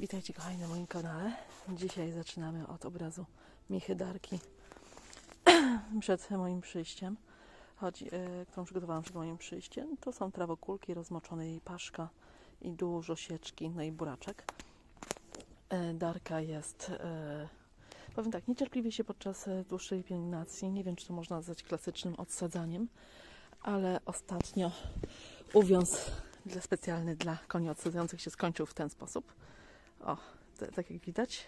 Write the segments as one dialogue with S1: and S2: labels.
S1: Witajcie kochani na moim kanale. Dzisiaj zaczynamy od obrazu Michy Darki przed moim przyjściem, chodzi, e, którą przygotowałam przed moim przyjściem. To są trawokulki, rozmoczone jej paszka i dużo sieczki, no i buraczek. E, Darka jest, e, powiem tak, niecierpliwie się podczas dłuższej pielęgnacji. Nie wiem, czy to można nazwać klasycznym odsadzaniem, ale ostatnio uwiąz dla, specjalny dla koni odsadzających się skończył w ten sposób. O, tak jak widać.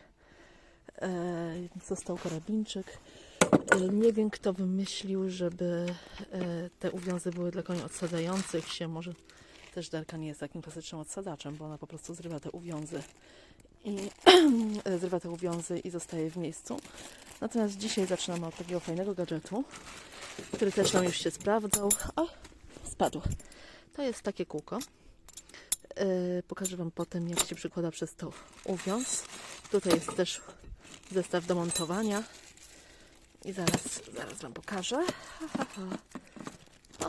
S1: E, został karabinczyk. Nie wiem, kto wymyślił, żeby e, te uwiązy były dla koni odsadzających się. Może też Darka nie jest takim klasycznym odsadaczem, bo ona po prostu zrywa te uwiązy i zrywa te uwiązy i zostaje w miejscu. Natomiast dzisiaj zaczynamy od takiego fajnego gadżetu, który też nam już się sprawdzał. O, spadł. To jest takie kółko. Yy, pokażę Wam potem, jak się przykłada przez to uwiąz. Tutaj jest też zestaw do montowania. I zaraz, zaraz Wam pokażę. Ha, ha, ha. O.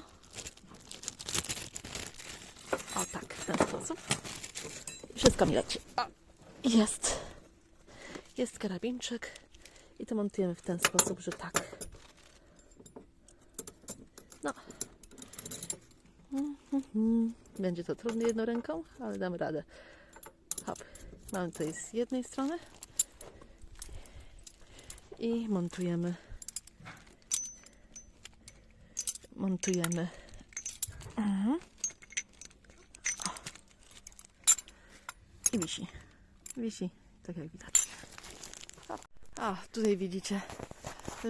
S1: o tak, w ten sposób. Wszystko mi leci. O, jest. Jest karabinczyk. I to montujemy w ten sposób, że tak. No. Mhm. Będzie to trudne jedną ręką, ale damy radę. Hop. Mamy tutaj z jednej strony i montujemy montujemy mhm. i wisi wisi, tak jak widać a tutaj widzicie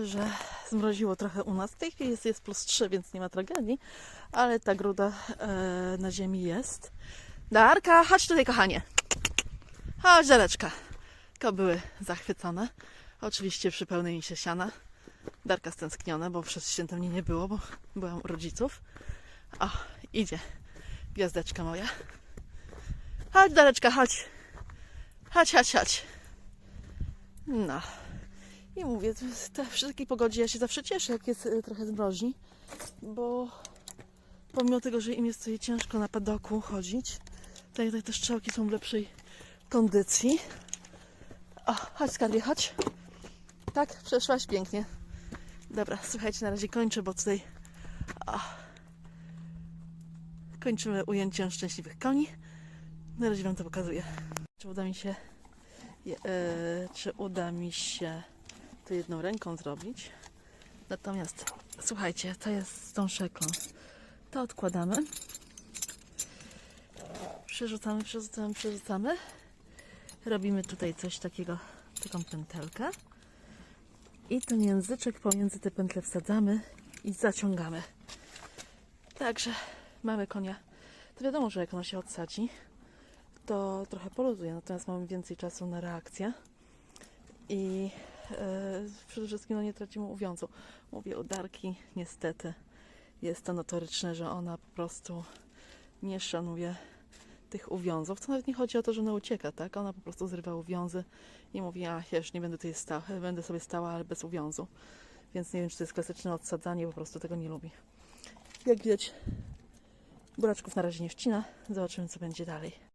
S1: że zmroziło trochę u nas w tej chwili jest, jest plus 3, więc nie ma tragedii ale ta gruda e, na ziemi jest. Darka, chodź tutaj, kochanie. Chodź, Dareczka. Kobyły zachwycone. Oczywiście przy pełnej misie siana. Darka stęskniona, bo przez święto mnie nie było, bo byłam u rodziców. O, idzie. Gwiazdeczka moja. Chodź, Dareczka, chodź. Chodź, chodź, chodź. No. I mówię, te, przy takiej pogodzie ja się zawsze cieszę, jak jest e, trochę zmroźni, bo pomimo tego, że im jest tutaj ciężko na padoku chodzić, to jednak te strzałki są w lepszej kondycji. O, chodź skarbie, chodź. Tak, przeszłaś pięknie. Dobra, słuchajcie, na razie kończę, bo tutaj o, kończymy ujęciem szczęśliwych koni. Na razie Wam to pokazuję. Czy uda mi się je- e, czy uda mi się to jedną ręką zrobić. Natomiast słuchajcie, to jest z tą szeklą. To odkładamy. Przerzucamy, przerzucamy, przerzucamy. Robimy tutaj coś takiego, taką pętelkę. I ten języczek pomiędzy te pętle wsadzamy i zaciągamy. Także mamy konia. To wiadomo, że jak ono się odsadzi, to trochę poluzuje, natomiast mamy więcej czasu na reakcję. I przede wszystkim no, nie tracimy uwiązu. Mówię o Darki, niestety jest to notoryczne, że ona po prostu nie szanuje tych uwiązów. To nawet nie chodzi o to, że ona ucieka, tak? Ona po prostu zrywa uwiązy i mówi, a ja już nie będę tutaj stała, będę sobie stała, ale bez uwiązu. Więc nie wiem, czy to jest klasyczne odsadzanie, po prostu tego nie lubi. Jak widać, buraczków na razie nie wcina. Zobaczymy, co będzie dalej.